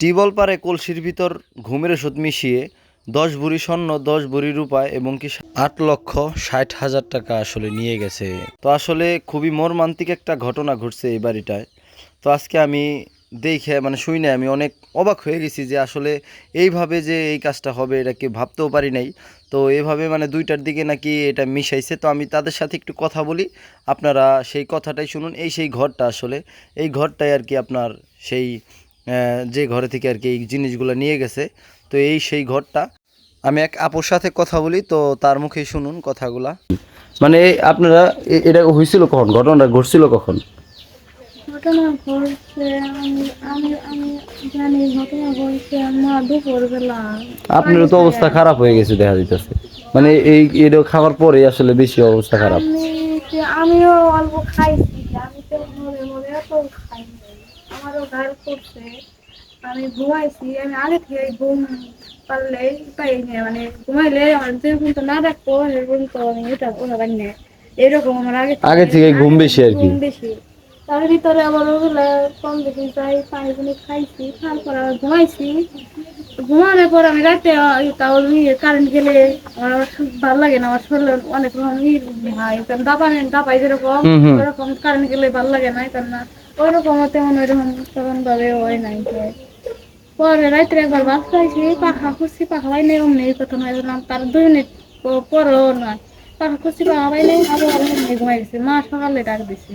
টিবল পারে কলসির ভিতর ঘুমের ওষুধ মিশিয়ে দশ ভরি স্বর্ণ, দশ ভরি রূপায় এবং কি আট লক্ষ ষাট হাজার টাকা আসলে নিয়ে গেছে। তো আসলে খুবই মর্মান্তিক একটা ঘটনা ঘটছে এই বাড়িটায়। তো আজকে আমি দেখে মানে শুই না আমি অনেক অবাক হয়ে গেছি যে আসলে এইভাবে যে এই কাজটা হবে এটা কি ভাবতেও পারি নাই। তো এভাবে মানে দুইটার দিকে নাকি এটা মিশাইছে। তো আমি তাদের সাথে একটু কথা বলি। আপনারা সেই কথাটাই শুনুন। এই সেই ঘরটা আসলে, এই ঘরটাই আর কি আপনার সেই যে ঘরে থেকে আর কি এই জিনিসগুলো নিয়ে গেছে তো এই সেই ঘরটা। আমি এক আপুর সাথে কথা বলি তো তার মুখেই শুনুন কথাগুলা। মানে আপনারা এটা হয়েছিল কখন? ঘটনাটা ঘটছিল কখন? ঘটনা ঘটছে আমি আমি আমি জানি ঘটনা ঘটছে মা দুপুর বেলা আপনারও তো অবস্থা খারাপ হয়ে গেছে দেখা যাইতেছে। মানে এই এটা খাওয়ার পরে আসলে বেশি অবস্থা খারাপ। আমিও অল্প খাইছি আমি তো মনে মনে এত খাই নাই। আমারও ঘর করছে। আমি ঘুমাইছি আমি আগে থেকে ঘুম পারলে পাই মানে ঘুমাইলে আমার যে ঘুম তো না রাখব সেরকম তো আমি এটা ওরা না এরকম আমার আগে আগে থেকে ঘুম বেশি আর কি। ঘুম বেশি। তার ভিতরে আবার ওগুলো কম বেশি যাই পানি পানি খাইছি খাওয়ার পর আবার ঘুমাইছি। ঘুমানোর পর আমি রাতে তাও কারেন্ট গেলে আমার ভালো লাগে না আমার শরীরে অনেক রকম হয়। দাপাই দাপাই যেরকম। ওরকম কারেন্ট গেলে ভালো লাগে না কারণ না ওরকম তেমন ওইরকম তেমন ভাবে হয় নাই। পরে রাত্রে একবার ভাত খাইছি পাখা খুঁজছি পাখা পাই নেই অমনি তার দুই মিনিট পরও না পাখা খুঁজছি পাখা পাই নেই আরও অমনি ঘুমাই গেছি। মা সকালে ডাক দিছি।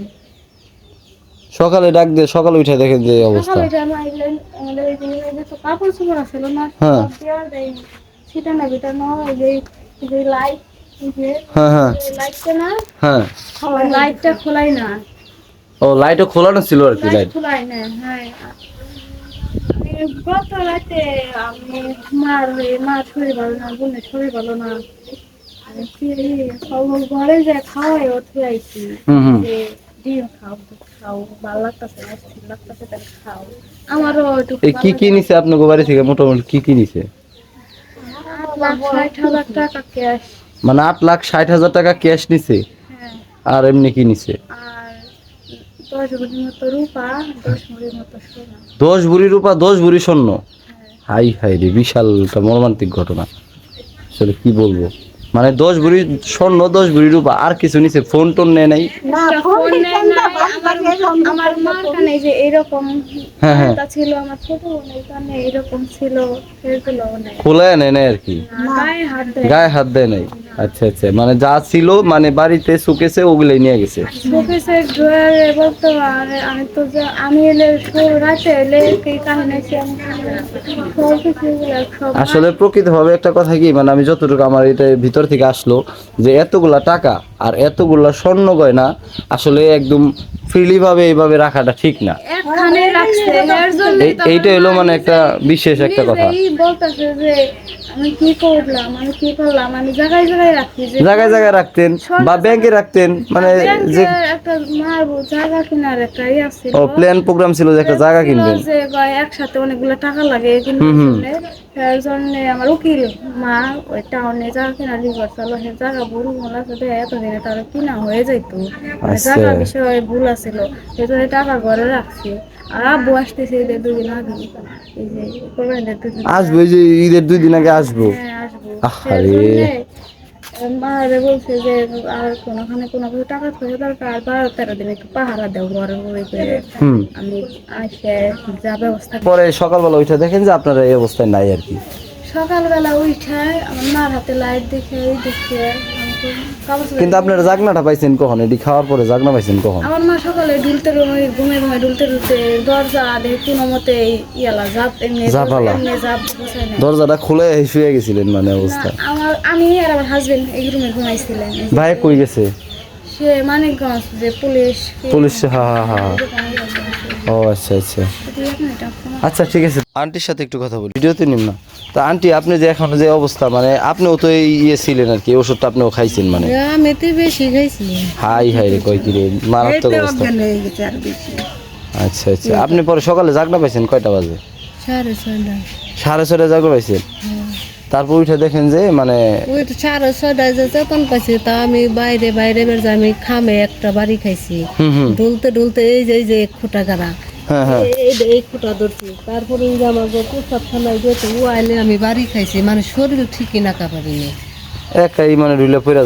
সকালে ডাক দিয়ে সকালে উঠে দেখেন যে অবস্থা। সকালে যখন আইলেন আমাদের এই যে তো কাপড় চোপড় আছিল না হ্যাঁ। সেটা না বেটা না এই যে লাইট হ্যাঁ হ্যাঁ। লাইটটা না হ্যাঁ। লাইটটা খোলাই না। ও লাইটও খোলানো ছিল আর কি লাইট খোলাই না হ্যাঁ আমি গত রাতে আমি মার মা শরীর ভালো না বোনের শরীর ভালো না। ঘরে যে খাওয়াই ওঠে আইছি। হুম হুম। যে ডিম খাও খাও ভালো লাগতেছে না লাগতেছে তাহলে খাও। আমারও একটু কি কি নিছে আপনার বাড়ি থেকে মোটামুটি কি কি নিছে? মানে আট লাখ ষাট হাজার টাকা ক্যাশ নিছে? হ্যাঁ। আর এমনি কি নিছে? দশ মতো রূপা দশ ভরি স্বর্ণ? হ্যাঁ। হাই হাই রে বিশাল একটা মর্মান্তিক ঘটনা। আসলে কি বলব? মানে দশ ভরি স্বর্ণ দশ ভরি রূপা আর কিছু নিছে ফোন টোন নেয় নাই? একটা নেয় নাই, আমার- মার কানে যে এরকম। হ্যাঁ, হ্যাঁ। ছিল আমার ছোট কানে এরকম ছিল সেগুলো খোলায় নেয় নাই আর কি। গায়ে হাত দেয় গায়ে হাত দেয় নাই। আচ্ছা আচ্ছা। মানে যা ছিল মানে বাড়িতে শুকেছে ওগুলাই নিয়ে গেছে? শোকেসের ড্রয়ারে বলতো আর আমি তো আমি এলে রাতে এলে কি কাহিনী আসলে প্রকৃতভাবে একটা কথা কি মানে আমি যতটুকু আমার এটা ভিতর থেকে আসলো যে এতগুলা টাকা আর এতগুলা স্বর্ণ গয়না আসলে একদম ফ্রিলি ভাবে এইভাবে রাখাটা ঠিক না। একখানে রাখছে এর জন্য এই এইটা হলো মানে একটা বিশেষ একটা কথা। নিজেই বলতেছে যে আমি কি করলাম আমি কি করলাম আমি জায়গায় জায়গায় রাখতেন বা ব্যাংকে রাখতেন মানে যে ইয়ে আছে। ও প্ল্যান প্রোগ্রাম ছিল যে একটা জায়গা কিনবেন। একসাথে অনেকগুলো টাকা লাগে এর জন্য আমার উকিল মা ওই টাউনে জায়গা কেনার রিভার চালো সে জায়গা ভুল মূল আছে তো এতদিনে তার কিনা হয়ে যাইতো। মানে আচ্ছা। জায়গা বিষয়ে ভুল সেই জন্য টাকা ঘরে রাখছি। আর আব্বু আসতেছে আগে। এই যে কোরবানিদের দুদিন আসব এই যে ঈদের দুই দিন আগে আসব। হ্যাঁ আসব। বলছে যে আর কোনোখানে কোনো কিছু টাকা পয়সা দরকার। বারো তেরো দিন একটু পাহারা দেও ঘরের বই করে আমি আসে যা ব্যবস্থা করি। পরে সকালবেলা উঠে দেখেন যে আপনারা এই অবস্থায় নাই আর কি। সকালবেলা উঠে আমার মার হাতে লাইট দেখে দেখে। কিন্তু আপনারা জাগনাটা পাইছেন কখন? এটি খাওয়ার পরে জাগনা পাইছেন কখন? আমার মা সকালে ডুলতে ঘুমে ঘুমে ডুলতে ডুলতে দরজা দেখে কোনো মতে ইয়ালা জাপ এমনি জাপালা। দরজাটা খুলে শুয়ে গেছিলেন মানে অবস্থা। আমার আমি আর আমার হাজবেন্ড এই রুমে ঘুমাইছিলেন। ভাই কই গেছে? সে মানিকগঞ্জ যে পুলিশ পুলিশ হা হা হা। ও আচ্ছা আচ্ছা। আচ্ছা ঠিক আছে। আন্টির সাথে একটু কথা বলি। ভিডিওতে নিম না। তো আন্টি আপনি যে এখন যে অবস্থা মানে আপনিও তো ইয়ে ছিলেন আর কি ওষুধটা আপনিও খাইছেন মানে? আমি তো বেশি খাইছি। হাই হাই রে কয় কি রে মারাত্মক অবস্থা। হয়ে আচ্ছা আচ্ছা। আপনি পরে সকালে জাগনা পাইছেন? কয়টা বাজে? সাড়ে ছয়টা। সাড়ে ছয়টা জাগনা পাইছেন? তারপর উঠে দেখেন যে মানে সাড়ে ছয়টায় যে চেতন পাইছি তা আমি বাইরে বাইরে বের যাই আমি খামে একটা বাড়ি খাইছি। ডুলতে ডুলতে এই যে এই যে খোটা গাড়া। হ্যাঁ হ্যাঁ। এই এই খুঁটা ধরছি। তারপরে যে আমার প্রস্তাব খানায় যেতে ও আইলে আমি বাড়ি খাইছি মানে শরীর ঠিকই নাকা পারিনি একাই মানে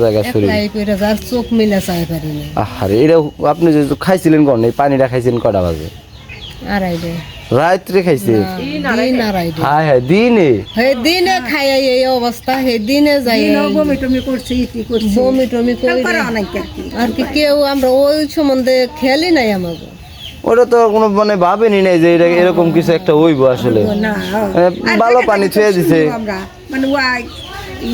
জায়গা শরীর। যার চোখ মিলে চাই পারিনি আহারে এটা আপনি যে খাইছিলেন কোন? এই পানিটা খাইছিলেন কটা বাজে? আড়াই দে রাত্রে খাইছে। হায় হায় দিনে? হে দিনে খাই এই অবস্থা হে দিনে যাই বমি টমি করছে ইটি করছে? বমি টমি করি। আর কি কেউ আমরা ওই সম্বন্ধে খেয়ালই নাই আমাকে। ওটা তো কোনো মানে ভাবেনি নাই যে এটা এরকম কিছু একটা হইব আসলে। ভালো পানি ছুঁয়ে দিছে। মানে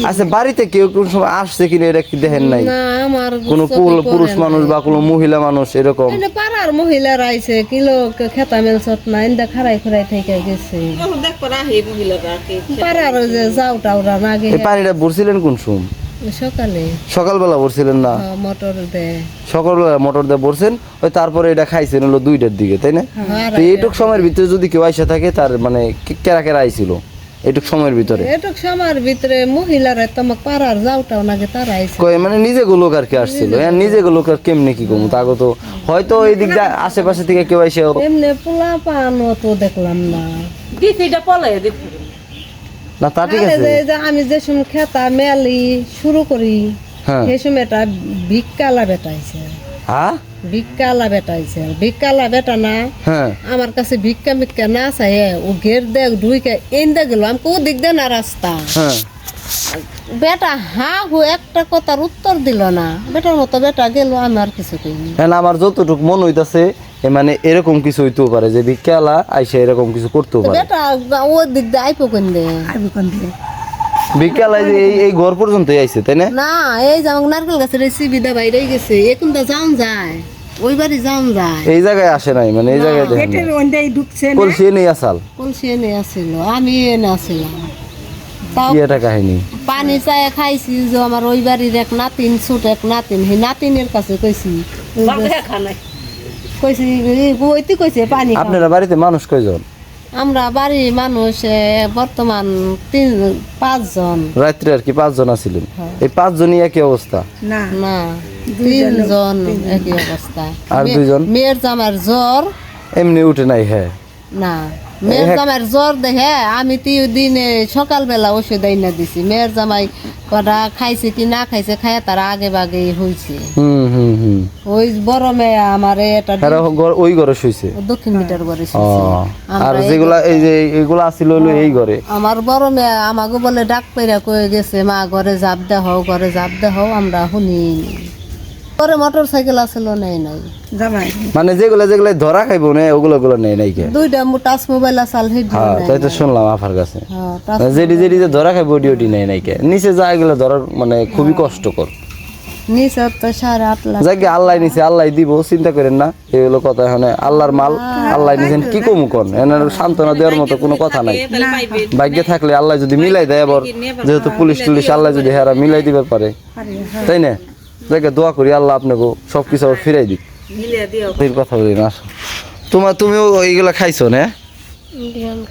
আচ্ছা বাড়িতে কেউ কোন সময় আসছে কিনা এটা কি দেখেন নাই? না আমার কোনো পুরুষ মানুষ বা কোন মহিলা মানুষ এরকম? পাড়ার মহিলারা আইছে কিলো খেতা মেলছত না এনে খারাই খুরাই থেকে গেছে। পাড়ার যে যাও টাউরা না গে পানিটা ভরছিলেন কোন সুম? সকালে। সকালবেলা ভরছিলেন না? হ্যাঁ, মোটর দে। সকালবেলা মোটর দিয়ে ভরছেন ওই তারপরে এটা খাইছেন হলো দুইটার দিকে তাই না? হ্যাঁ, তো এইটুক সময়ের ভিতরে যদি কেউ আইসা থাকে তার মানে কে- কেরা কেরা আইছিল? এইটুক সময়ের ভিতরে? এটুক সময়ের ভিতরে মহিলারা তোমাক পাড়ার যাওটাও নাগে তারা আইছে। কয় মানে নিজে লোক আর কি আসছিল? হ্যাঁ নিজে লোক। আর কেমনে কি কমু তাকে তো হয়তো এই দিক দিয়ে আশেপাশে থেকে কেউ এসে এমনি পোলা পানো তো দেখলাম না। না তা ঠিক আছে। যে- যে আমি যে সময় খেতা মেলি শুরু করি হ্যাঁ। সেই সময় একটা ভিক্ষালা বেটাইছে হ্যাঁ? ভিক্ষালা বেটাইছে ভিক্ষালা বেটা না হ্যাঁ। আমার কাছে ভিক্ষা মিক্ষা না চাই ও ঘের দেখ ঢুইকে এনদে গেল আমাকে ও দিক না রাস্তা। হ্যাঁ। বেটা হা হু একটা কথার উত্তর দিল না। বেটার মতো বেটা গেল আমি আর কিছু কইনি হ্যাঁ আমার যতটুক মন হইতাছে মানে এরকম কিছু হইতেও পারে যে ভিক্ষালা আইসা এরকম কিছু করতেও পারে। বেটা ও দিক দিয়ে আইপো কোন দে? আইবি কোন যে এই এই ঘর পর্যন্তই আইছে তাই না? না এই যে আমাকে নারকেল গাছের সিবিদা বাইরে গেছে এখন তো যাওন যায়? ওই বাড়ি যাওন যায়। এই জায়গায় আসে নাই মানে এই জায়গায় দেখেন পেটের ওন্দাই ঢুকছে কলসি নেই আসাল। কলসি এনে আসিল আমি এনে আসিলাম। তাও কি একটা কাহিনী? পানি চায় খাইছি যে আমার ওই বাড়ির এক নাতিন ছোট এক নাতিন সেই নাতিনের কাছে কইছি কইছি বইতে কইছে পানি খাও। আপনারা বাড়িতে মানুষ কয়জন? আমরা বাড়ির মানুষ বর্তমান তিন পাঁচজন। রাত্রে আর কি পাঁচজন আছিলেন হ্যাঁ। এই পাঁচজনই একই অবস্থা? না না। তিনজন একই অবস্থা। আর দুইজন? মেয়ের জামার জ্বর। এমনি উঠে নাই হ্যাঁ না। মেয়ের জামাইয়ের জ্বর দেখে আমি তো দিনে সকালবেলা ওষুধ না দিছি। মেয়ের জামাই কটা খাইছে কি না খাইছে খায় তার আগে বাগে ওই বড় মেয়ে আমার এটা ওই ঘরে শুইছে? দক্ষিণ মিটার করে শুইছে। আর যেগুলা এই যে এইগুলা আসিল হইল এই ঘরে? আমার বড় মেয়ে আমাকে বলে ডাক পেরা কয়ে গেছে মা ঘরে জাপ দেহ ঘরে জাপ দেহ আমরা শুনি পরে মোটর সাইকেল আসলো নেই। নাই জামাই। মানে যেগুলা যেগুলা ধরা খাইবো না ওগুলো গুলো নেই নাই কে? দুইটা টাচ মোবাইল আসাল হ্যাঁ তাই তো শুনলাম আফার কাছে। হ্যাঁ মানে যেটি যেটি যে ধরা খাইবো ওটি ওটি নেই নাই কে? নিচে যা এগুলো ধরার মানে খুবই কষ্টকর। নিচে তো সাড়ে আট লাখ যাকে আল্লাহ নিছে আল্লাহ দিব চিন্তা করেন না এগুলো কথা এখন। আল্লাহর মাল আল্লাহ নিছেন কি কমু কোন? এনার সান্ত্বনা দেওয়ার মতো কোনো কথা নাই। ভাগ্যে থাকলে আল্লাহ যদি মিলাই দেয় আবার যেহেতু পুলিশ টুলিশ আল্লাহ যদি হেরা মিলাই দিবার পারে। তাই না? যাকে দোয়া করি আল্লাহ আপনাকে সব কিছু আবার ফিরাই দিক। কথা বলি না তোমার তুমিও এইগুলা খাইছো না?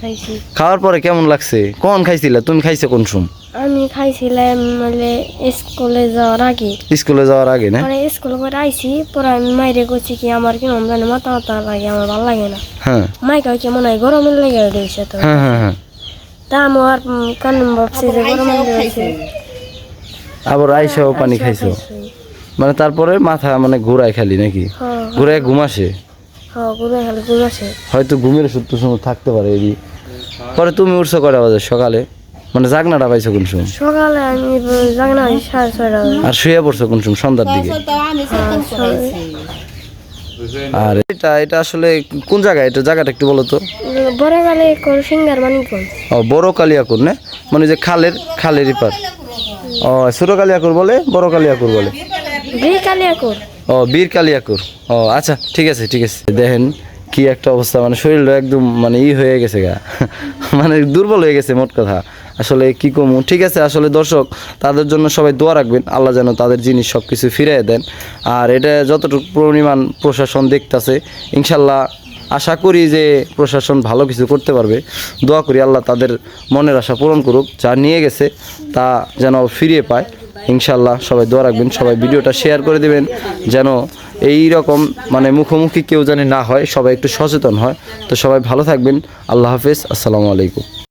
খাইছি। খাওয়ার পরে কেমন লাগছে? কোন খাইছিলা? তুমি খাইছো কোন সুম আমি খাইছিলাম মানে স্কুলে যাওয়ার আগে। স্কুলে যাওয়ার আগে না? মানে স্কুল করে আইছি পরে আমি মাইরে করছি কি আমার কি জানি মাথা মাথা লাগে আমার ভালো লাগে না। হ্যাঁ। মাই কাউকে মনে হয় গরমের লেগে দিয়েছে তো। হ্যাঁ হ্যাঁ হ্যাঁ। তা আমার কান ভাবছি যে গরমের লেগেছে আবার আইসাও পানি খাইছো। মানে তারপরে মাথা মানে ঘুরায় খালি নাকি? হ্যাঁ। ঘুরায় ঘুম আসে? হ্যাঁ ঘুরে খালি হয়তো ঘুমের তো সময় থাকতে পারে এদি পরে তুমি উঠছো কটা বাজে সকালে? মানে জাগনাটা পাইছো কোন সময়? সকালে আমি জানি না সাড়ে ছয়টা আর শুয়ে পড়ছো কোন সময়? সন্ধ্যার দিকে? করাইছি আর এটা এটা আসলে কোন জায়গায় এটা জায়গাটা একটু বলো তো। বড় গেলে কোন সিঙ্গার মানিকগঞ্জ ও বড় কালিয়াকুর না? মানে যে খালের খালের ইপার ও ছোট কালিয়াকুর বলে বড় কালিয়াকুর বলে। কালিয়াকুর? ও, বীর কালিয়াকুর। ও আচ্ছা ঠিক আছে ঠিক আছে। দেখেন কি একটা অবস্থা মানে শরীরটা একদম মানে ই হয়ে গেছে গা। মানে দুর্বল হয়ে গেছে, মোট কথা। আসলে কি কমু? ঠিক আছে, আসলে দর্শক, তাদের জন্য সবাই দোয়া রাখবেন, আল্লাহ যেন তাদের জিনিস সব কিছু ফিরিয়ে দেন। আর এটা যতটুকু পরিমাণ প্রশাসন দেখতাছে, ইনশাল্লাহ আশা করি যে প্রশাসন ভালো কিছু করতে পারবে। দোয়া করি আল্লাহ তাদের মনের আশা পূরণ করুক, যা নিয়ে গেছে, তা যেন ফিরিয়ে পায়। ইনশাল্লাহ সবাই দোয়া রাখবেন, সবাই ভিডিওটা শেয়ার করে দেবেন, যেন এই রকম মানে মুখোমুখি কেউ জানি না হয়, সবাই একটু সচেতন হয়। তো সবাই ভালো থাকবেন, আল্লাহ হাফেজ, আসসালামু আলাইকুম।